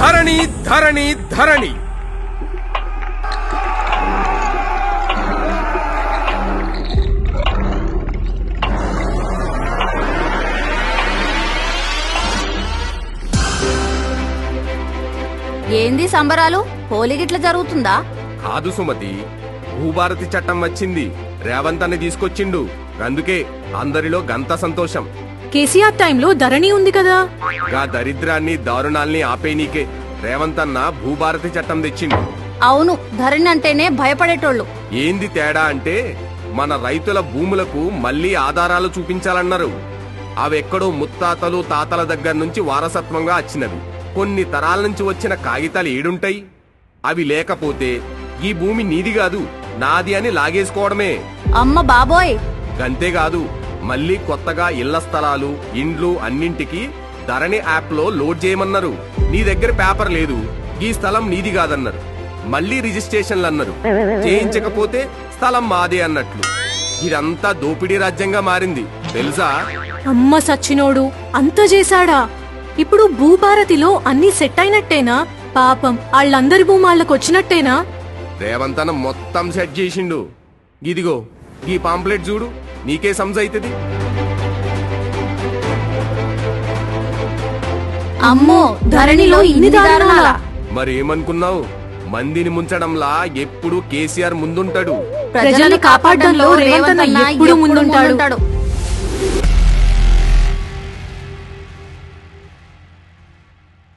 ధరణి ధరణి ధరణి. ఏంది సంబరాలు? హోలీ గిట్ల జరుగుతుందా? కాదు సుమతి భూభారతి చట్టం వచ్చింది. రేవంత్ అని తీసుకొచ్చిండు. అందుకే అందరిలో గంత సంతోషం. కేసీఆర్ టైంలో ధరణి ఉంది కదా. గా దరిద్రాన్ని దారుణాల్ని ఆపేనీకే రేవంత్ అన్న భూభారతి చట్టం తెచ్చిండు. అవును ధరణి అంటేనే భయపడేటోళ్ళు. ఏంది తేడా అంటే మన రైతుల భూములకు మళ్ళీ ఆధారాలు చూపించాలన్నారు. అవెక్కడో ముత్తాతలు తాతల దగ్గర నుంచి వారసత్వంగా వచ్చినవి కొన్ని తరాల నుంచి వచ్చిన కాగితాలు ఏడుంటాయి. అవి లేకపోతే ఈ భూమి నీది కాదు నాది అని లాగేసుకోవడమే. అమ్మ బాబోయ్! గంతేకాదు మళ్ళీ కొత్తగా ఇళ్ళ స్థలాలు ఇండ్లు అన్నింటికి ధరణి యాప్లో లోడ్ చేయమన్నారు. నీ దగ్గర పేపర్ లేదు. ఈ స్థలం నీది కాదన్నారు. మళ్ళీ రిజిస్ట్రేషన్లు అన్నారు చేయించకపోతే స్థలం మాదే అన్నట్లు. ఇదంతా దోపిడీ రాజ్యంగా మారింది. తెలుసా? అమ్మ సచ్చినోడు అంత చేశాడా? ఇప్పుడు భూభారతిలో అన్ని సెట్ అయినట్టేనా పాపం వాళ్ళందరి భూమాళ్ళకు వచ్చినట్టేనా రేవంతన మొత్తం సెట్ చేసిండు. ఇదిగో ఈ పాంప్లెట్ చూడు. నీకే సంజైతది అమ్మో ధరణిలో ఇన్ని దారుణాలా? మరి ఏమనుకున్నావు మందిని ముంచడంలా ఎప్పుడు కేసీఆర్ ముందుంటాడు. ప్రజల్ని కాపాడడంలో రేవంత్ అన్న ఎప్పుడూ ముందుంటాడు. ముందుంటాడు?